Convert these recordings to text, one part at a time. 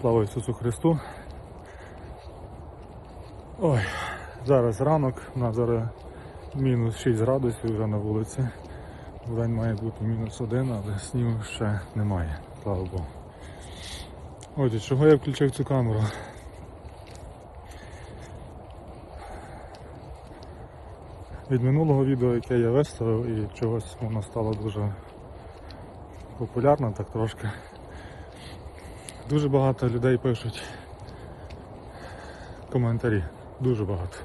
Слава Ісусу Христу. Ой, зараз ранок, у нас зараз мінус 6 градусів вже на вулиці. День має бути мінус 1, але снігу ще немає, слава Богу. Отже, чого я включив цю камеру? Від минулого відео, яке я виставив, і чогось воно стало дуже популярно так трошки. Дуже багато людей пишуть коментарі. Дуже багато.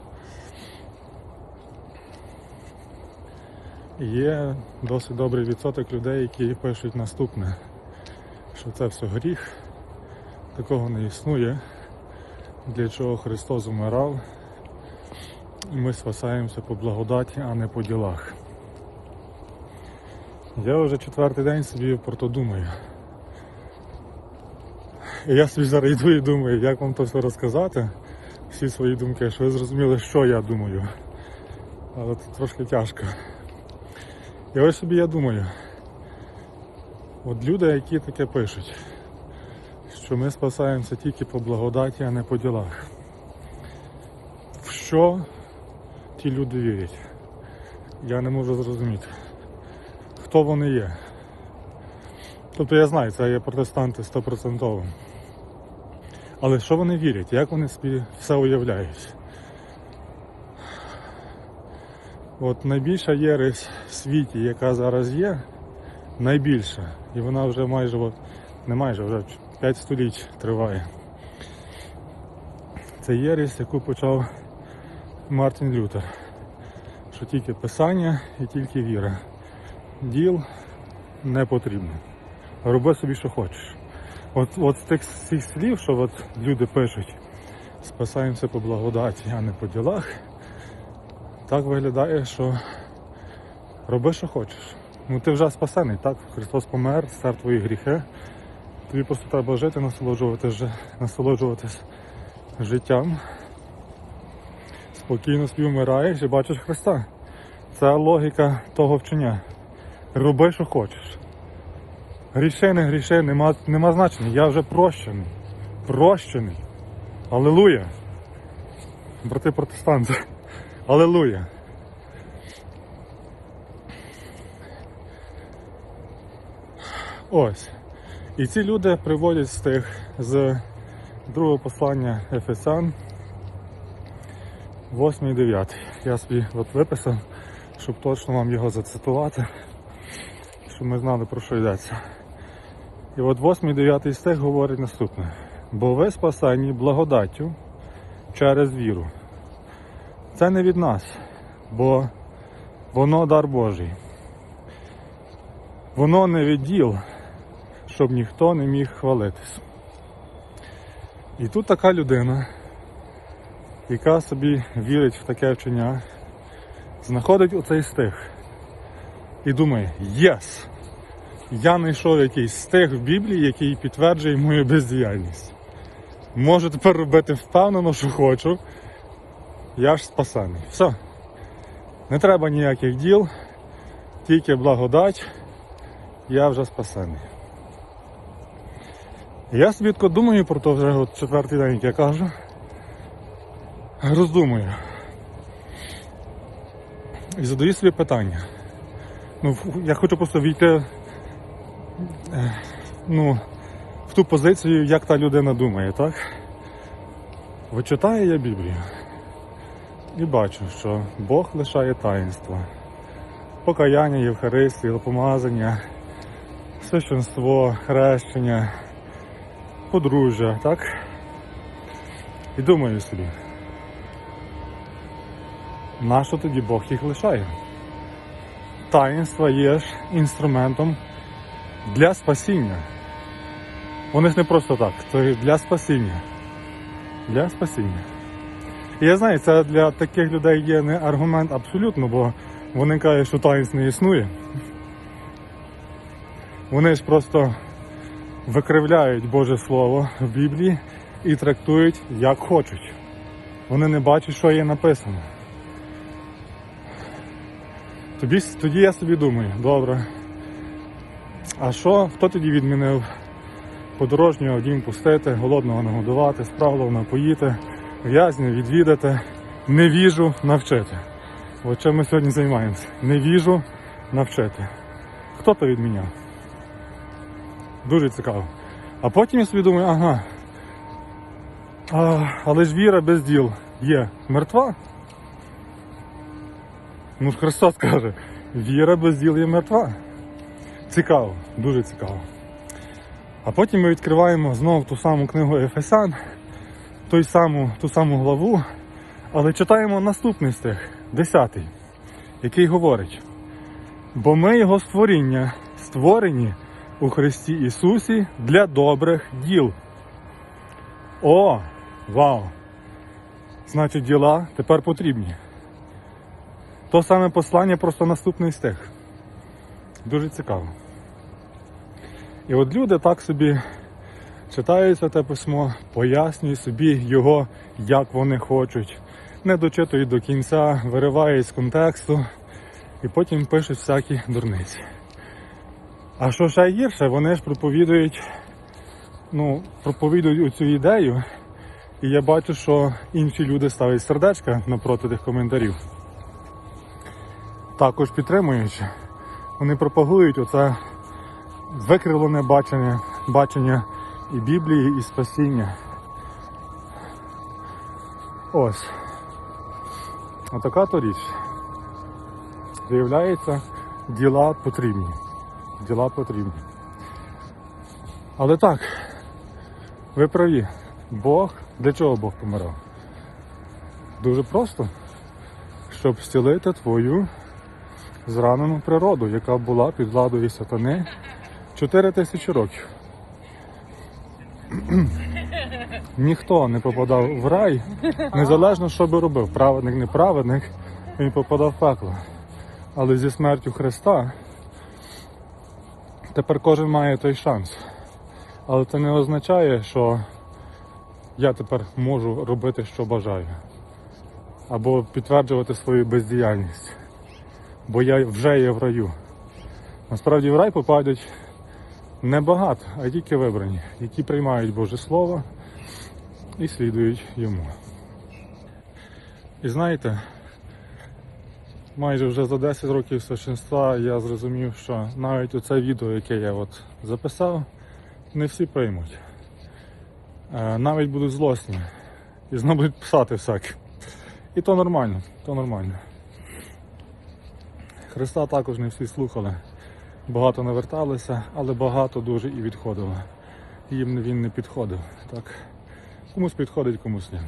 Є досить добрий відсоток людей, які пишуть наступне, що це все гріх, такого не існує, для чого Христос умирав, і ми спасаємося по благодаті, а не по ділах. Я вже четвертий день собі про то думаю. Я собі зараз йду і думаю, як вам то все розказати, всі свої думки, що ви зрозуміли, що я думаю. Але це трошки тяжко. І ось собі я думаю, от люди, які таке пишуть, що ми спасаємося тільки по благодаті, а не по ділах. В що ті люди вірять? Я не можу зрозуміти, хто вони є. Тобто я знаю, це є протестанти стопроцентово. Але що вони вірять? Як вони собі все уявляють? От найбільша єресь в світі, яка зараз є, найбільша, і вона вже майже, от, не майже, вже 5 століть триває. Це єресь, яку почав Мартін Лютер. Що тільки писання і тільки віра. Діл не потрібно. Роби собі, що хочеш. От, от з тих слів, що от люди пишуть, спасаємося по благодаті, а не по ділах, так виглядає, що роби, що хочеш. Ну ти вже спасений, так? Христос помер, стер твої гріхи. Тобі просто треба жити, насолоджуватись, насолоджуватись життям. Спокійно собі вмираєш і бачиш Христа. Це логіка того вчення. Роби, що хочеш. Гріши, не гріши, нема, нема значення. Я вже прощений. Прощений. Аллилуйя. Брати протестанти. Аллилуйя. Ось. І ці люди приводять з тих з другого послання Ефесян 8 і 9. Я собі от виписав, щоб точно вам його зацитувати, щоб ми знали про що йдеться. І от 8 і 9 стих говорить наступне. Бо ви спасені благодаттю через віру. Це не від нас, бо воно дар Божий. Воно не від діл, щоб ніхто не міг хвалитись. І тут така людина, яка собі вірить в таке вчення, знаходить оцей стих і думає, єс! Я знайшов якийсь стих в Біблії, який підтверджує мою бездіяльність. Можу тепер робити впевнено, що хочу. Я ж спасений. Все. Не треба ніяких діл, тільки благодать, я вже спасений. Я собі тако думаю про то вже от четвертий день, як я кажу. Роздумую. І задаю собі питання. Ну, я хочу просто війти ну, в ту позицію, як та людина думає, так? Вичитаю я Біблію і бачу, що Бог лишає таїнства. Покаяння, Євхаристії, помазання, священство, хрещення, подружжя, так? І думаю собі, нащо тоді Бог їх лишає? Таїнства є ж інструментом для спасіння. Вони ж не просто так, це для спасіння. Для спасіння. І я знаю, це для таких людей є не аргумент абсолютно, бо вони кажуть, що таїнств не існує. Вони ж просто викривляють Боже Слово в Біблії і трактують як хочуть. Вони не бачать, що є написано. Тобі, тоді я собі думаю, добре. А що, хто тоді відмінив Подорожнього в дім пустити, голодного нагодувати, справного напоїти, в'язнів відвідати, невіжу навчити. От чим ми сьогодні займаємося. Невіжу навчити. Хто то відміняв? Дуже цікаво. А потім я собі думаю, ага. А, але ж віра без діл є мертва. Ну ж Христос каже, віра без діл є мертва. Цікаво, дуже цікаво. А потім ми відкриваємо знову ту саму книгу Ефесян, той саму, ту саму главу, але читаємо наступний стих, 10, який говорить: Бо ми його створіння, створені у Христі Ісусі для добрих діл. О, вау! Значить, діла тепер потрібні. То саме послання, просто наступний стих. Дуже цікаво. І от люди так собі читають це письмо, пояснюють собі його, як вони хочуть, не дочитують до кінця, виривають з контексту і потім пишуть всякі дурниці. А що ще гірше, вони ж проповідують, ну, проповідують цю ідею, і я бачу, що інші люди ставлять сердечка напроти тих коментарів. Також підтримуючи, вони пропагують оце викривлене бачення, бачення і Біблії, і спасіння. Ось. Отака то річ. Виявляється, діла потрібні. Діла потрібні. Але так, ви праві. Бог, для чого Бог помирав? Дуже просто, щоб зцілити твою зранену природу, яка була під владою сатани 4 тисячі років. Ніхто не попадав в рай, незалежно що би робив, праведник, неправедник, він попадав в пекло. Але зі смертю Христа тепер кожен має той шанс. Але це не означає, що я тепер можу робити, що бажаю. Або підтверджувати свою бездіяльність. Бо я вже є в раю. Насправді в рай попадуть небагато, а тільки вибрані, які приймають Боже Слово і слідують йому. І знаєте, майже вже за 10 років священства я зрозумів, що навіть оце відео, яке я от записав, не всі приймуть. Е, Навіть будуть злосні. І знову будуть писати всяке. І то нормально, то нормально. Христа також не всі слухали. Багато наверталися, але багато дуже і відходило. Їм він не підходив. Так? Комусь підходить, комусь ні.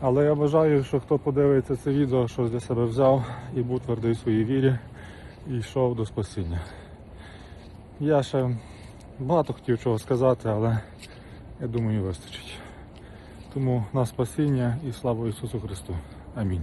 Але я вважаю, що хто подивиться це відео, щось для себе взяв і був твердий в своїй вірі і йшов до спасіння. Я ще багато хотів чого сказати, але я думаю, вистачить. Тому на спасіння і слава Ісусу Христу. Амінь.